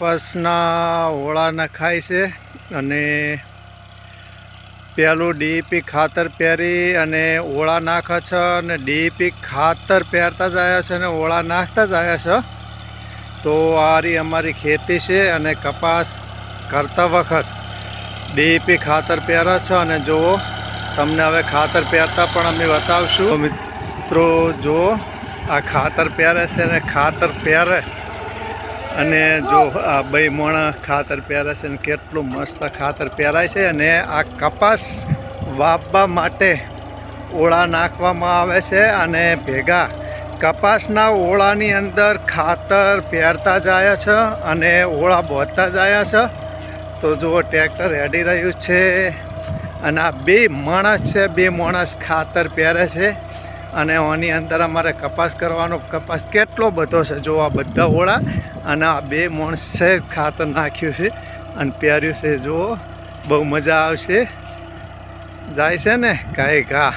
કપાસના ઓળા નખાય છે અને પહેલું ડીપી ખાતર પહેરી અને ઓળા નાખે છે અને ડીપી ખાતર પહેરતા જ આવ્યા છે અને ઓળા નાખતા જ આવ્યા છે. તો આ રી અમારી ખેતી છે અને કપાસ કરતા વખત ડીપી ખાતર પહેરે છે અને જુઓ, તમને હવે ખાતર પહેરતા પણ અમે બતાવશું. મિત્રો, જુઓ, આ ખાતર પહેરે છે અને ખાતર પહેરે. અને જો, આ બે મોણા ખાતર પહેરે છે અને કેટલું મસ્ત ખાતર પહેરાય છે અને આ કપાસ વાવવા માટે ઓળા નાખવામાં આવે છે અને ભેગા કપાસના ઓળાની અંદર ખાતર પહેરતા જાય છે અને ઓળા બોધતા જાય છે. તો જુઓ, ટ્રેક્ટર હેડી રહ્યું છે અને આ બે માણસ છે, બે માણસ ખાતર પહેરે છે. અને આની અંદર અમારે કપાસ કરવાનો કપાસ કેટલો બધો છે, જો આ બધા ઓળા અને આ બે માણસે ખાતર નાખ્યું છે અને પહેર્યું છે, જુઓ, બહુ મજા આવશે. જાય છે ને કાંઈ ઘા.